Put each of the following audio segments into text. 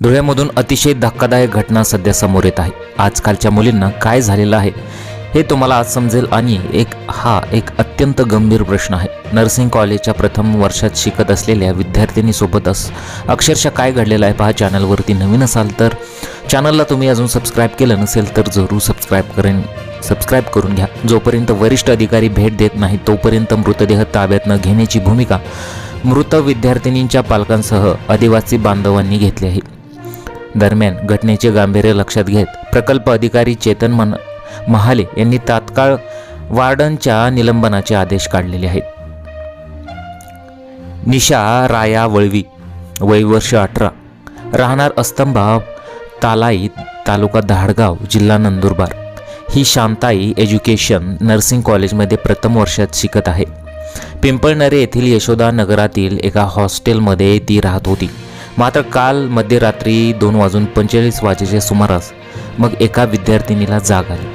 धुळ्यामधून अतिशय धक्कादायक घटना सध्या समोर येत आहे. आजकालच्या मुलींना काय झालेलं आहे हे तुम्हाला आज समजेल आणि एक हा एक अत्यंत गंभीर प्रश्न आहे. नर्सिंग कॉलेजच्या प्रथम वर्षात शिकत असलेल्या विद्यार्थिनीसोबत अस अक्षरशः काय घडलेलं आहे पहा चॅनलवरती नवीन असाल तर चॅनलला तुम्ही अजून सबस्क्राईब केलं नसेल तर जरूर सबस्क्राईब करेन सबस्क्राईब करून घ्या. जोपर्यंत वरिष्ठ अधिकारी भेट देत नाही तोपर्यंत मृतदेह ताब्यात न घेण्याची भूमिका मृत विद्यार्थिनींच्या पालकांसह आदिवासी बांधवांनी घेतली आहे. दरम्यान घटनेचे गांभीर्य लक्षात घेत प्रकल्प अधिकारी चेतन मन महाले यांनी तात्काळ वार्डनच्या निलंबनाचे आदेश काढलेले आहेत. निशा राया वळवी वय वर्ष अठरा राहणार अस्तंभा तालाई तालुका धाडगाव जिल्हा नंदुरबार. ही शांताई एज्युकेशन नर्सिंग कॉलेजमध्ये प्रथम वर्षात शिकत आहे. पिंपळनरे येथील यशोदा नगरातील एका हॉस्टेलमध्ये ती राहत होती. मात्र काल मध्यरात्री दोन वाजून पंचेचाळीस वाजेच्या सुमारास मग एका विद्यार्थिनीला जाग आली.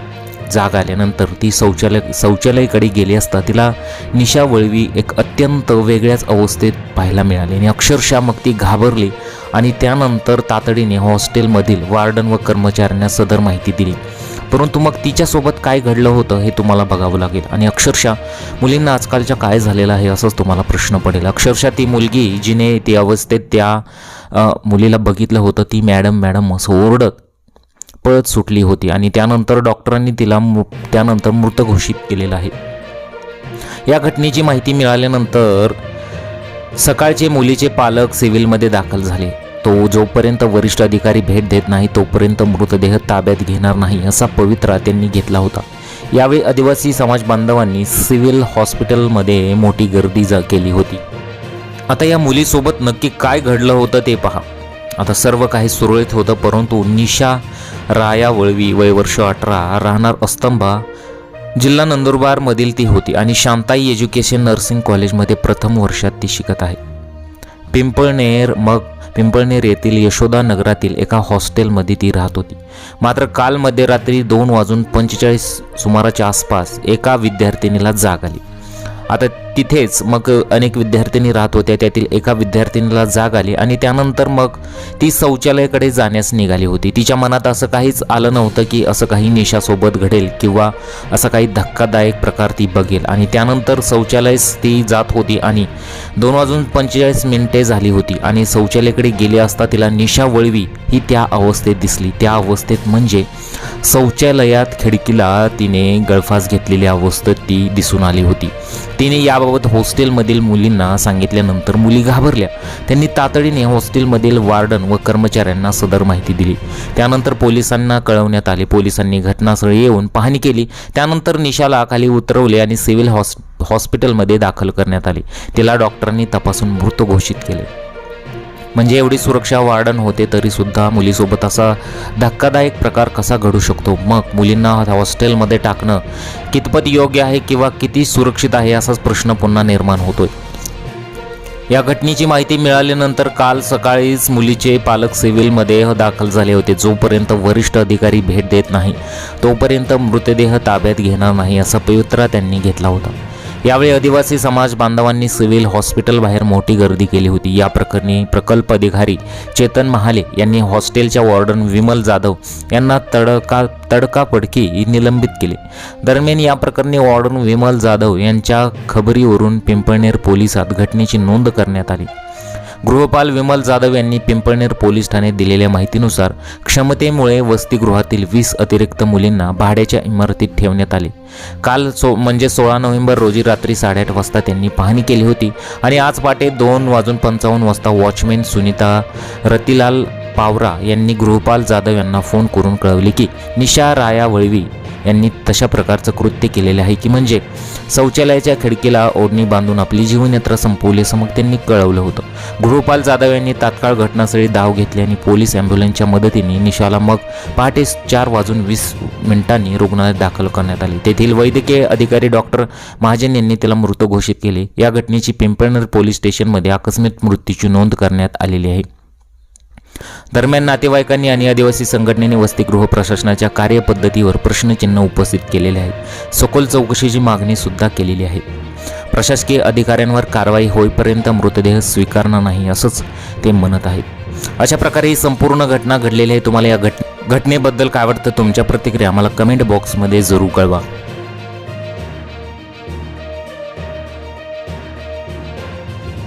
जाग आल्यानंतर ती शौचालय शौचालयाकडे गेली असता तिला निशा वळवी एक अत्यंत वेगळ्याच अवस्थेत पाहायला मिळाली आणि अक्षरशः मग ती घाबरली आणि त्यानंतर तातडीने हॉस्टेलमधील वार्डन व कर्मचाऱ्यांना सदर माहिती दिली. परंतु मग तिच्यासोबत काय घडलं होतं हे तुम्हाला बघावं लागेल. आणि अक्षरशः मुलींना आजकालच्या काय झालेलं आहे असंच तुम्हाला प्रश्न पडेल. अक्षरशः ती मुलगी जिने ती अवस्थेत त्या मुलीला बघितलं होतं ती मॅडम मॅडम असं ओरडत पळत सुटली होती आणि त्यानंतर डॉक्टरांनी तिला मृ त्यानंतर मृत घोषित केलेलं आहे. या घटनेची माहिती मिळाल्यानंतर सकाळचे मुलीचे पालक सिव्हिलमध्ये दाखल झाले. तो जोपर्यंत वरिष्ठ अधिकारी भेट देत नाही तोपर्यंत मृतदेह ताब्यात घेणार नाही असा पवित्रा त्यांनी घेतला होता. यावेळी आदिवासी समाज बांधवांनी सिव्हिल हॉस्पिटलमध्ये मोठी गर्दी जा केली होती. आता या मुलीसोबत नक्की काय घडलं होतं ते पहा. आता सर्व काही सुरळीत होतं परंतु निशा राया वळवी वय वर्ष अठरा राहणार अस्तंभा जिल्हा नंदुरबारमधील ती होती आणि शांताई एज्युकेशन नर्सिंग कॉलेजमध्ये प्रथम वर्षात ती शिकत आहे. पिंपळनेर मग पिंपळनेर येथील यशोदा नगरातील एका हॉस्टेलमध्ये ती राहत होती. मात्र काल मध्यरात्री दोन वाजून पंचेचाळीस सुमाराच्या आसपास एका विद्यार्थिनीला जाग आली. आता तिथेच मग अनेक विद्यार्थिनी राहत होत्या. त्यातील एका विद्यार्थिनीला जाग आली आणि त्यानंतर मग ती शौचालयाकडे जाण्यास निघाली होती. तिच्या मनात असं काहीच आलं नव्हतं की असं काही निशासोबत घडेल किंवा असा काही धक्कादायक प्रकार ती बघेल. आणि त्यानंतर शौचालयास ती जात होती आणि दोन वाजून पंचेचाळीस मिनिटे झाली होती. आणि शौचालयाकडे गेली असता तिला निशा वळवी ही त्या अवस्थेत दिसली. त्या अवस्थेत म्हणजे शौचालयात खिडकीला तिने गळफास घेतलेल्या अवस्थेत ती दिसून आली होती. तिने याबाबत हॉस्टेलमधील मुलींना सांगितल्यानंतर मुली घाबरल्या. त्यांनी तातडीने हॉस्टेलमधील वार्डन व कर्मचाऱ्यांना सदर माहिती दिली. त्यानंतर पोलिसांना कळवण्यात आले. पोलिसांनी घटनास्थळी येऊन पाहणी केली. त्यानंतर निशाला खाली उतरवले आणि सिव्हिल हॉस् हॉस्पिटलमध्ये दाखल करण्यात आले. तिला डॉक्टरांनी तपासून मृत घोषित केले. म्हणजे एवढी सुरक्षा वार्डन होते तरी सुद्धा मुलीसोबत असा धक्कादायक प्रकार कसा घडू शकतो? मग मुलींना हॉस्टेलमध्ये टाकणं कितपत योग्य आहे किंवा किती सुरक्षित आहे असाच प्रश्न पुन्हा निर्माण होतोय. या घटनेची माहिती मिळाल्यानंतर काल सकाळीच मुलीचे पालक सिव्हिलमध्ये दाखल झाले होते. जोपर्यंत वरिष्ठ अधिकारी भेट देत नाही तोपर्यंत मृतदेह ताब्यात घेणार नाही असा पवित्रा त्यांनी घेतला होता. यावेळी आदिवासी समाज बांधवांनी सिव्हिल हॉस्पिटल बाहेर मोठी गर्दी केली होती. या प्रकरणी प्रकल्प अधिकारी चेतन महाले यांनी हॉस्टेलच्या वॉर्डन विमल जाधव यांना तडका तडकापडकी निलंबित केले. दरम्यान या प्रकरणी वॉर्डन विमल जाधव यांच्या खबरीवरून पिंपळनेर पोलिसात घटनेची नोंद करण्यात आली. गृहपाल विमल जाधव यांनी पिंपळनेर पोलीस ठाण्यात दिलेल्या माहितीनुसार क्षमतेमुळे वसतिगृहातील वीस अतिरिक्त मुलींना भाड्याच्या इमारतीत ठेवण्यात आले. काल सो म्हणजे सोळा नोव्हेंबर रोजी रात्री साडेआठ वाजता त्यांनी पाहणी केली होती आणि आज पहाटे दोन वाजून पंचावन्न वाजता वॉचमॅन सुनीता रतिलाल पावरा यांनी गृहपाल जाधव यांना फोन करून कळवले की निशा राया वळवी यांनी तशा प्रकारचं कृत्य केलेले आहे की म्हणजे शौचालयाच्या खिडकीला ओढणी बांधून आपली जीवनयात्रा संपवली असं मग त्यांनी कळवलं होतं. गृहपाल जाधव यांनी तात्काळ घटनास्थळी धाव घेतली आणि पोलीस ॲम्ब्युलन्सच्या मदतीने निशाला मग पहाटे चार वाजून वीस मिनिटांनी रुग्णालयात दाखल करण्यात आले. तेथील वैद्यकीय अधिकारी डॉक्टर महाजन यांनी त्याला मृत घोषित केले. या घटनेची पिंपळनेर पोलीस स्टेशनमध्ये आकस्मिक मृत्यूची नोंद करण्यात आलेली आहे. दरम्यान नातेवाईकांनी आणि आदिवासी संघटनेने वसतिगृह प्रशासनाच्या कार्यपद्धतीवर प्रश्नचिन्ह उपस्थित केलेले आहे सखोल चौकशीची मागणी सुद्धा केलेली आहे. प्रशासकीय अधिकाऱ्यांवर कारवाई होईपर्यंत मृतदेह स्वीकारणार नाही असंच ते म्हणत आहेत. अशा प्रकारे ही संपूर्ण घटना घडलेली आहे. तुम्हाला या घट घटनेबद्दल काय वाटतं? तुमच्या प्रतिक्रिया आम्हाला कमेंट बॉक्समध्ये जरूर कळवा.